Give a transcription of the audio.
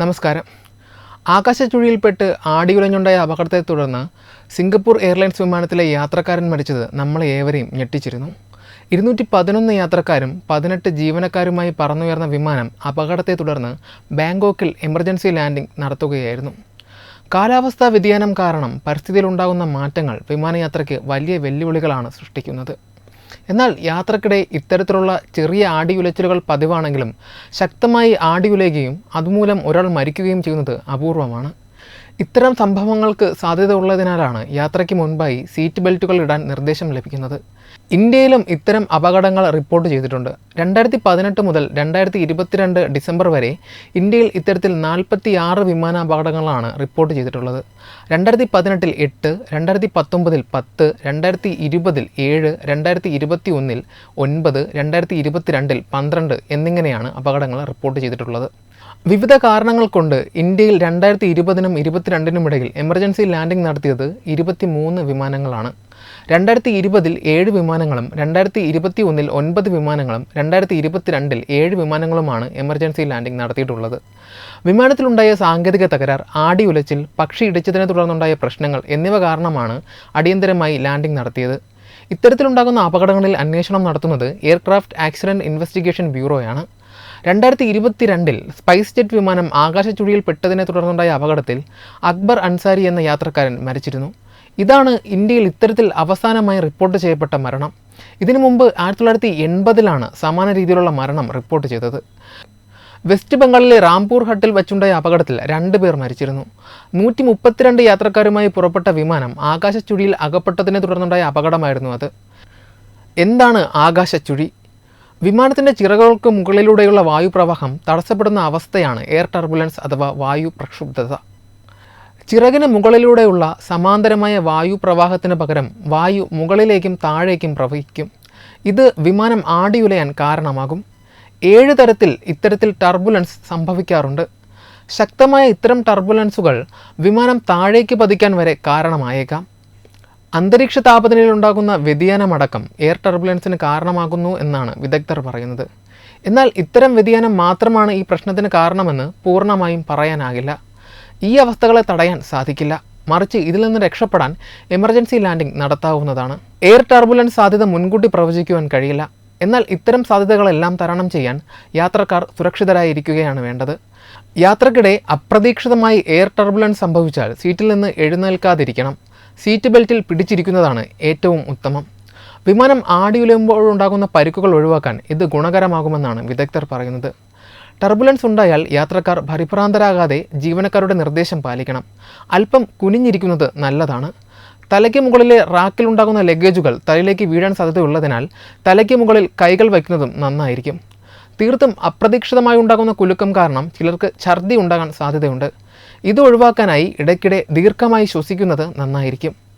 നമസ്കാരം. ആകാശച്ചുഴിയിൽപ്പെട്ട് ആടിയുലഞ്ഞുണ്ടായ അപകടത്തെ തുടർന്ന് സിംഗപ്പൂർ എയർലൈൻസ് വിമാനത്തിലെ യാത്രക്കാരൻ മരിച്ചത് നമ്മളെ ഏവരെയും ഞെട്ടിച്ചിരുന്നു. ഇരുന്നൂറ്റി പതിനൊന്ന് യാത്രക്കാരും പതിനെട്ട് ജീവനക്കാരുമായി പറന്നുയർന്ന വിമാനം അപകടത്തെ തുടർന്ന് ബാങ്കോക്കിൽ എമർജൻസി ലാൻഡിംഗ് നടത്തുകയായിരുന്നു. കാലാവസ്ഥാ വ്യതിയാനം കാരണം പരിസ്ഥിതിയിലുണ്ടാകുന്ന മാറ്റങ്ങൾ വിമാനയാത്രയ്ക്ക് വലിയ വെല്ലുവിളികളാണ് സൃഷ്ടിക്കുന്നത്. എന്നാൽ യാത്രക്കിടെ ഇത്തരത്തിലുള്ള ചെറിയ ആടിയുലച്ചിലുകൾ പതിവാണെങ്കിലും ശക്തമായി ആടിയുലയുകയും അതുമൂലം ഒരാൾ മരിക്കുകയും ചെയ്യുന്നത് അപൂർവമാണ്. ഇത്തരം സംഭവങ്ങൾക്ക് സാധ്യത ഉള്ളതിനാലാണ് യാത്രയ്ക്ക് മുൻപായി സീറ്റ് ബെൽറ്റുകൾ ഇടാൻ നിർദ്ദേശം ലഭിക്കുന്നത്. ഇന്ത്യയിലും ഇത്തരം അപകടങ്ങൾ റിപ്പോർട്ട് ചെയ്തിട്ടുണ്ട്. രണ്ടായിരത്തി പതിനെട്ട് മുതൽ രണ്ടായിരത്തി ഇരുപത്തിരണ്ട് ഡിസംബർ വരെ ഇന്ത്യയിൽ ഇത്തരത്തിൽ നാൽപ്പത്തി ആറ് വിമാനാപകടങ്ങളാണ് റിപ്പോർട്ട് ചെയ്തിട്ടുള്ളത്. രണ്ടായിരത്തി പതിനെട്ടിൽ എട്ട് രണ്ടായിരത്തി പത്തൊമ്പതിൽ പത്ത് രണ്ടായിരത്തി ഇരുപതിൽ ഏഴ് രണ്ടായിരത്തി ഇരുപത്തി ഒന്നിൽ ഒൻപത് രണ്ടായിരത്തി ഇരുപത്തിരണ്ടിൽ പന്ത്രണ്ട് എന്നിങ്ങനെയാണ് അപകടങ്ങൾ റിപ്പോർട്ട് ചെയ്തിട്ടുള്ളത്. വിവിധ കാരണങ്ങൾ കൊണ്ട് ഇന്ത്യയിൽ രണ്ടായിരത്തി ഇരുപതിനും ഇരുപത്തിരണ്ടിനും ഇടയിൽ എമർജൻസി ലാൻഡിംഗ് നടത്തിയത് ഇരുപത്തിമൂന്ന് വിമാനങ്ങളാണ്. രണ്ടായിരത്തി ഇരുപതിൽ ഏഴ് വിമാനങ്ങളും രണ്ടായിരത്തി ഇരുപത്തി ഒന്നിൽ ഒൻപത് വിമാനങ്ങളും രണ്ടായിരത്തി ഇരുപത്തിരണ്ടിൽ ഏഴ് വിമാനങ്ങളുമാണ് എമർജൻസി ലാൻഡിംഗ് നടത്തിയിട്ടുള്ളത്. വിമാനത്തിലുണ്ടായ സാങ്കേതിക തകരാർ ആടി ഉലച്ചിൽ പക്ഷി ഇടിച്ചതിനെ തുടർന്നുണ്ടായ പ്രശ്നങ്ങൾ എന്നിവ കാരണമാണ് അടിയന്തരമായി ലാൻഡിംഗ് നടത്തിയത്. ഇത്തരത്തിലുണ്ടാകുന്ന അപകടങ്ങളിൽ അന്വേഷണം നടത്തുന്നത് എയർക്രാഫ്റ്റ് ആക്സിഡന്റ് ഇൻവെസ്റ്റിഗേഷൻ ബ്യൂറോയാണ്. രണ്ടായിരത്തി ഇരുപത്തിരണ്ടിൽ സ്പൈസ് ജെറ്റ് വിമാനം ആകാശച്ചുഴിയിൽ പെട്ടതിനെ തുടർന്നുണ്ടായ അപകടത്തിൽ അക്ബർ അൻസാരി എന്ന യാത്രക്കാരൻ മരിച്ചിരുന്നു. ഇതാണ് ഇന്ത്യയിൽ ഇത്തരത്തിൽ അവസാനമായി റിപ്പോർട്ട് ചെയ്യപ്പെട്ട മരണം. ഇതിനു മുമ്പ് ആയിരത്തി തൊള്ളായിരത്തി എൺപതിലാണ് സമാന രീതിയിലുള്ള മരണം റിപ്പോർട്ട് ചെയ്തത്. വെസ്റ്റ് ബംഗാളിലെ റാംപൂർ ഹട്ടിൽ വച്ചുണ്ടായ അപകടത്തിൽ രണ്ട് പേർ മരിച്ചിരുന്നു. നൂറ്റി മുപ്പത്തിരണ്ട് യാത്രക്കാരുമായി പുറപ്പെട്ട വിമാനം ആകാശച്ചുഴിയിൽ അകപ്പെട്ടതിനെ തുടർന്നുണ്ടായ അപകടമായിരുന്നു അത്. എന്താണ് ആകാശച്ചുഴി? വിമാനത്തിന്റെ ചിറകുകൾക്ക് മുകളിലൂടെയുള്ള വായുപ്രവാഹം തടസ്സപ്പെടുന്ന അവസ്ഥയാണ് എയർ ടർബുലൻസ് അഥവാ വായു പ്രക്ഷുബ്ധത. ചിറകിന് മുകളിലൂടെയുള്ള സമാന്തരമായ വായു പ്രവാഹത്തിന് പകരം വായു മുകളിലേക്കും താഴേക്കും പ്രവഹിക്കും. ഇത് വിമാനം ആടിയുലയാൻ കാരണമാകും. ഏഴ് തരത്തിൽ ഇത്തരത്തിൽ ടർബുലൻസ് സംഭവിക്കാറുണ്ട്. ശക്തമായ ഇത്തരം ടർബുലൻസുകൾ വിമാനം താഴേക്ക് പതിക്കാൻ വരെ കാരണമായേക്കാം. അന്തരീക്ഷ താപനിലയിൽ ഉണ്ടാകുന്ന വ്യതിയാനമടക്കം എയർ ടർബുലൻസിന് കാരണമാകുന്നു എന്നാണ് വിദഗ്ധർ പറയുന്നത്. എന്നാൽ ഇത്തരം വ്യതിയാനം മാത്രമാണ് ഈ പ്രശ്നത്തിന് കാരണമെന്ന് പൂർണമായും പറയാനാകില്ല. ഈ അവസ്ഥകളെ തടയാൻ സാധിക്കില്ല. മറിച്ച് ഇതിൽ നിന്ന് രക്ഷപ്പെടാൻ എമർജൻസി ലാൻഡിംഗ് നടത്താവുന്നതാണ്. എയർ ടർബുലൻസ് സാധ്യത മുൻകൂട്ടി പ്രവചിക്കുവാൻ കഴിയില്ല. എന്നാൽ ഇത്തരം സാധ്യതകളെല്ലാം തരണം ചെയ്യാൻ യാത്രക്കാർ സുരക്ഷിതരായിരിക്കുകയാണ് വേണ്ടത്. യാത്രക്കിടെ അപ്രതീക്ഷിതമായി എയർ ടർബുലൻസ് സംഭവിച്ചാൽ സീറ്റിൽ നിന്ന് എഴുന്നേൽക്കാതിരിക്കണം. സീറ്റ് ബെൽറ്റിൽ പിടിച്ചിരിക്കുന്നതാണ് ഏറ്റവും ഉത്തമം. വിമാനം ആടിയുലയുമ്പോഴുണ്ടാകുന്ന പരിക്കുകൾ ഒഴിവാക്കാൻ ഇത് ഗുണകരമാകുമെന്നാണ് വിദഗ്ധർ പറയുന്നത്. ടർബുലൻസ് ഉണ്ടായാൽ യാത്രക്കാർ പരിഭ്രാന്തരാകാതെ ജീവനക്കാരുടെ നിർദ്ദേശം പാലിക്കണം. അല്പം കുനിഞ്ഞിരിക്കുന്നത് നല്ലതാണ്. തലയ്ക്ക് മുകളിലെ റാക്കിലുണ്ടാകുന്ന ലഗേജുകൾ തലയിലേക്ക് വീഴാൻ സാധ്യതയുള്ളതിനാൽ തലയ്ക്ക് മുകളിൽ കൈകൾ വയ്ക്കുന്നതും നന്നായിരിക്കും. തീർത്തും അപ്രതീക്ഷിതമായി ഉണ്ടാകുന്ന കുലുക്കം കാരണം ചിലർക്ക് ഛർദി ഉണ്ടാകാൻ സാധ്യതയുണ്ട്. ഇത് ഒഴിവാക്കാനായി ഇടയ്ക്കിടെ ദീർഘമായി ശ്വസിക്കുന്നത് നന്നായിരിക്കും.